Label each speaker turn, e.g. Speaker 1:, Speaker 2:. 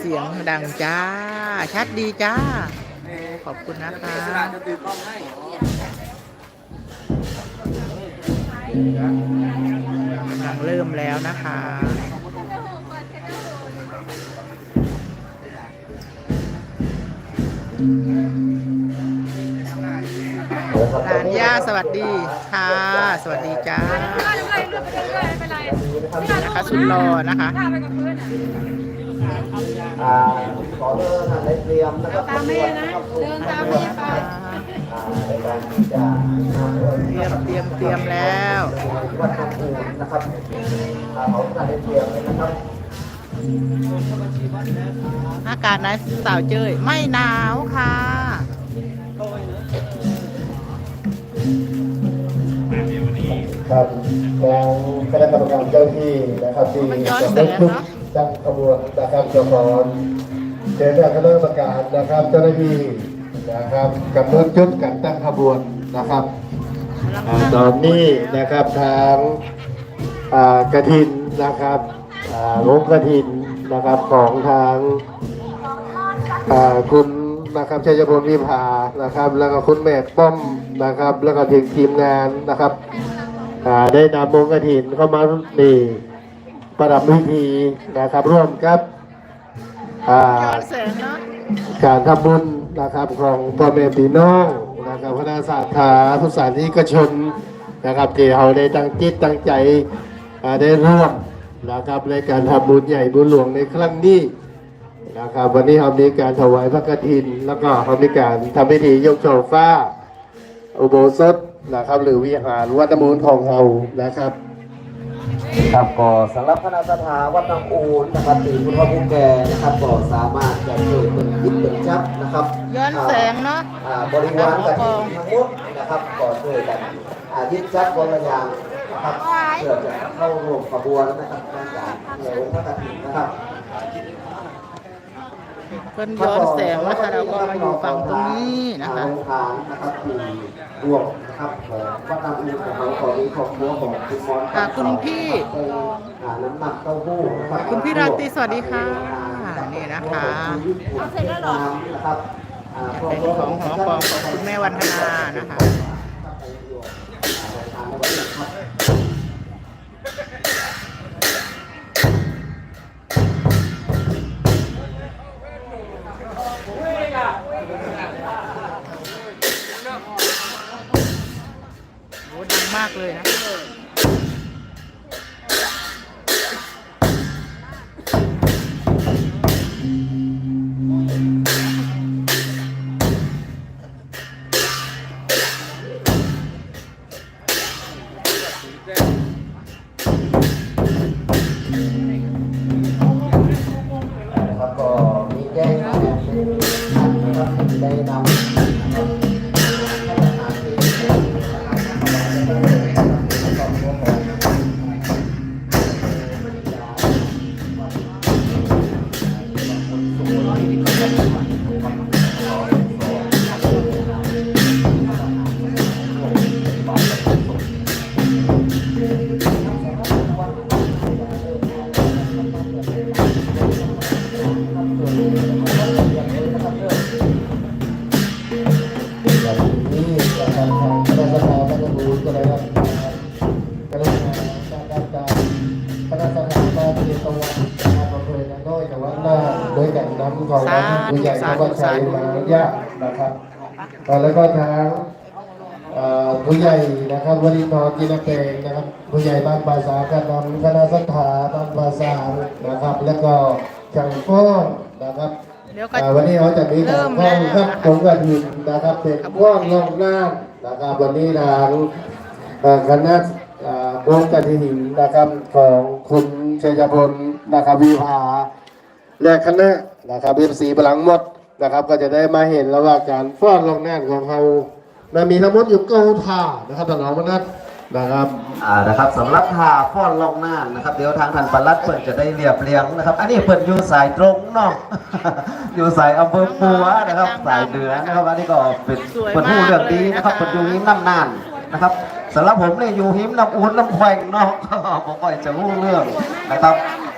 Speaker 1: เสียงดังจ้า ชัดดีจ้า ขอบคุณนะคะกำลังเริ่มแล้วนะคะหลานย่าสวัสดีค่ะ สวัสดีจ้า
Speaker 2: นเลยเลื่อนรอนะ
Speaker 1: คะสุดหล่อนะคะ
Speaker 2: ข้าไปกับพื้นอะ
Speaker 3: อ่าขอเดินทางได้เตรียมนะครับ
Speaker 2: ตามแม่นะเดินตามแม่ไป
Speaker 3: อ่าในการที่จะนำเต
Speaker 1: รียมเตรียมเตรียมแล้ว
Speaker 3: วัดหลวงปู่นะครับอ่าขอทานได้เตรียมเลยนะครับ
Speaker 1: อากาศไหนสาวเจยไม่หนาวค่ะ
Speaker 3: ครับทางคณะกรรมการเจ้าที่นะครับที่
Speaker 1: มันย้อน
Speaker 3: จะ
Speaker 1: แส
Speaker 3: ได้
Speaker 1: ง
Speaker 3: ทุก
Speaker 1: เนอะ
Speaker 3: ตั้งขบวนนะครับเจ้าของเชิญทางคณะกรรมการนะครับ เจ้าหน้าที่นะครับกำหนดจุดการตั้งขบวนนะครับอ่าตอนนี้นะครับทางอ่ากระถินนะครับอ่าโรงกระถินนะครับของทางอ่าคุณนะครับชัยพลวิภานะครับ แล้วก็คุณแม่ป้อมนะครับ แล้วก็ทีมทีมงานนะครับอ่า ได้นำวงกระถินเข้ามานี่ประดับพิธีนะครับร่วมกับการทำบุญนะครับของพ่อแม่พี่น้องนะครับคณะสาขาพุทธศาสนิกชนนะครับที่เราได้ตั้งจิตตั้งใจได้ร่วมนะครับในการทำบุญใหญ่บุญหลวงในครั้งนี้นะครับวันนี้เรามีการถวายพระกฐิน แล้วก็เรามีการทำพิธียกโชฟ้า อุโบสถ นะครับ หรือวิหารวัดน้ำมูลของเรานะครับครับก็สำหรับคณะสถาวัดน้ำอูนนะครับตีพุทธภูมิแก่นะครับก็สามารถจะช่วยเป็นยิบเป็นจับนะครับ
Speaker 1: ย้อนแสงเนาะ
Speaker 3: อ่าบริวารกันทั้งหมดนะครับก็ช่วยกันอ่ายึดจับคนละอย่างนะครับเพื่อจะเข้าร่วมขบวนนะครับในการเหนียวพระกฐินนะครับ
Speaker 1: เพิ่นย้อนแสงนะคะเราก็มาอยู่ฝั่งตรงนี้นะคะ
Speaker 3: โรงทานนะครับที่รวมนะ ครับของวัดน้ำอูนของเราขอมีครอบครัวของคุณมอน
Speaker 1: ค่ะคุณพี่
Speaker 3: เป็นอ่าน้ำหนักเต้าหู้นะครับ
Speaker 1: คุณพี่ราตรีสวัสดีค่ะนี่นะคะ
Speaker 3: เอาเสร็จแล้วหรอนะครับอ่า
Speaker 1: เป็นของหอปองของคุณแม่วันธนานะคะากเลยนะ
Speaker 3: นะ การนำของผู้ใหญ่ธวัชชัยมาญานะครับแล้วก็ทางผู้ใหญ่นะครับวรินทร์จินเกงนะครับ ผู้ใหญ่บ้านภาษาการนำคณะสถาบ้านภาษานะครับ แล้วก็จังฟ้องนะครับ
Speaker 1: วั
Speaker 3: นนี้เราจะมีกา
Speaker 1: เริ่
Speaker 3: ร
Speaker 1: ม
Speaker 3: พ้องครับผมกระถินนะครับเป็นพ้องลองน้ำนะครับ วันนี้ทางคณะวงกระถิ่นนะครับของคุณชัยพลนะครับวิภา และคณะนะครับเอฟซีพลังหมดนะครับ ก็จะได้มาเห็นแล้วว่าการฟ้อนลองน้ำของเรามันมีทั้งหมดอยู่เก้าท่านะครับท่านรองมนัสนะครับ
Speaker 4: อ่านะครับสำหรับท่าฟ้อนลองหน้านะครับ เดี๋ยวทางท่านปลัดเปิดจะได้เรียบเรียงนะครับ อันนี้เปิดอยู่สายตรงเนาะ อยู่สายอำเภอปัวนะครับ สายเหนือนะครับ อันนี้ก็เป็นเปิดผู้เรื่องดีนะครับ
Speaker 1: คะ
Speaker 4: เปิดอยู่หิมน้ำนานนะครับสำหรับผมเนี่ยอยู่หิมน้ำอุ่นน้ำแขวงเนาะผมก็จะรู้เรื่องนะครับ